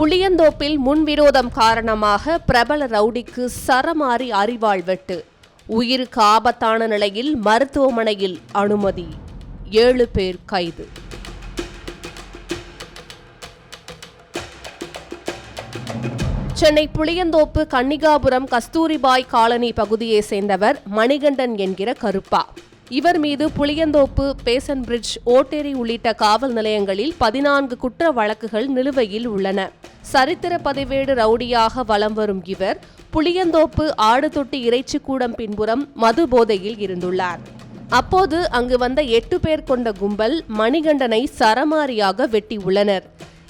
புளியந்தோப்பில் முன்விரோதம் காரணமாக பிரபல ரவுடிக்கு சரமாரி அறிவாள் வெட்டு. உயிருக்கு ஆபத்தான நிலையில் மருத்துவமனையில் அனுமதி. ஏழு பேர் கைது. சென்னை புளியந்தோப்பு கன்னிகாபுரம் கஸ்தூரிபாய் காலனி பகுதியை சேர்ந்தவர் மணிகண்டன் என்கிற கருப்பா. இவர் மீது புளியந்தோப்பு பேசன் பிரிட்ஜ் ஓட்டேரி உள்ளிட்ட காவல் நிலையங்களில் பதினான்கு குற்ற வழக்குகள் நிலுவையில் உள்ளன. சரித்திர பதிவேடு ரவுடியாக வலம் வரும் இவர் புளியந்தோப்பு ஆடு தொட்டி இறைச்சிக்கூடம் பின்புறம் மது போதையில் இருந்துள்ளார். அப்போது அங்கு வந்த எட்டு பேர் கொண்ட கும்பல் மணிகண்டனை சரமாரியாக வெட்டியுள்ளனர்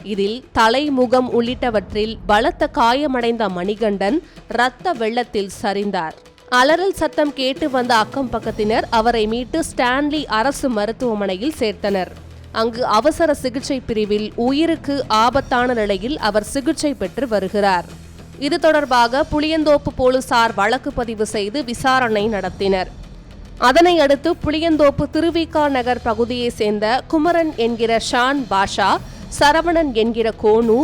இதில் தலை முகம் உள்ளிட்டவற்றில் பலத்த காயமடைந்த மணிகண்டன் இரத்த வெள்ளத்தில் சரிந்தார். அலறல் சத்தம் கேட்டு வந்த அக்கம் பக்கத்தினர் அவரை மீட்டு ஸ்டான்லி அரசு மருத்துவமனையில் சேர்த்தனர். அங்கு அவசர சிகிச்சை பிரிவில் உயிருக்கு ஆபத்தான நிலையில் அவர் சிகிச்சை பெற்று வருகிறார். இது தொடர்பாக புளியந்தோப்பு போலீசார் வழக்கு பதிவு செய்து விசாரணை நடத்தினர். அதனை அடுத்து புளியந்தோப்பு திருவிகா நகர் பகுதியைச் சேர்ந்த குமரன் என்கிற ஷான் பாஷா சரவணன் என்கிற கோனு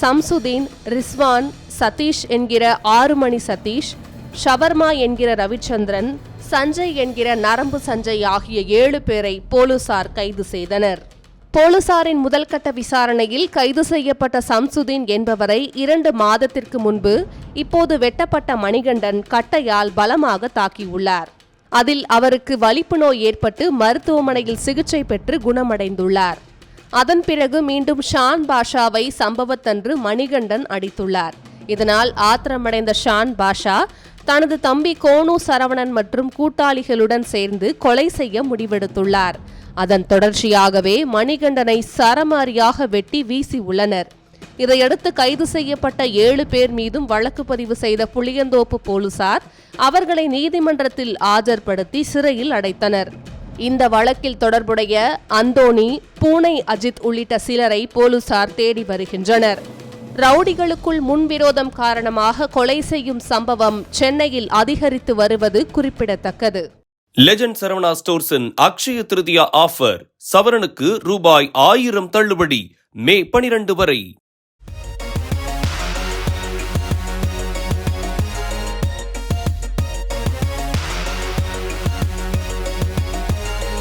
சம்சுதீன் ரிஸ்வான் சதீஷ் என்கிற ஆறுமணி சதீஷ் ஷவர்மா என்கிற ரவிச்சந்திரன் சஞ்சய் என்கிற நரம்பு சஞ்சய் ஆகிய ஏழு பேரை போலீசார் கைது செய்தனர். போலீசாரின் முதல்கட்ட விசாரணையில் கைது செய்யப்பட்ட சம்சுதீன் என்பவரை இரண்டு மாதத்திற்கு முன்பு இப்போது வெட்டப்பட்ட மணிகண்டன் கட்டையால் பலமாக தாக்கியுள்ளார். அதில் அவருக்கு வலிப்பு நோய் ஏற்பட்டு மருத்துவமனையில் சிகிச்சை பெற்று குணமடைந்துள்ளார். அதன் பிறகு மீண்டும் ஷான் பாஷாவை சம்பவத்தன்று மணிகண்டன் அடித்துள்ளார். இதனால் ஆத்திரமடைந்த ஷான் பாஷா தனது தம்பி கோனு சரவணன் மற்றும் கூட்டாளிகளுடன் சேர்ந்து கொலை செய்ய முடிவெடுத்துள்ளார். அதன் தொடர்ச்சியாகவே மணிகண்டனை சரமாரியாக வெட்டி வீசி உள்ளனர். இதையடுத்து கைது செய்யப்பட்ட ஏழு பேர் மீதும் வழக்கு பதிவு செய்த புளியந்தோப்பு போலீசார் அவர்களை நீதிமன்றத்தில் ஆஜர்படுத்தி சிறையில் அடைத்தனர். இந்த வழக்கில் தொடர்புடைய அந்தோணி பூனை அஜித் உள்ளிட்ட சிலரை போலீசார் தேடி வருகின்றனர். ரவுடிகளுக்குள் முன்விரோதம் காரணமாக கொலை செய்யும் சம்பவம் சென்னையில் அதிகரித்து வருவது குறிப்பிடத்தக்கது. லெஜண்ட் சரவணா ஸ்டோர்ஸின் அக்ஷய திருதியா ஆஃபர் சவரனுக்கு ரூபாய் ஆயிரம் தள்ளுபடி மே பனிரெண்டு வரை.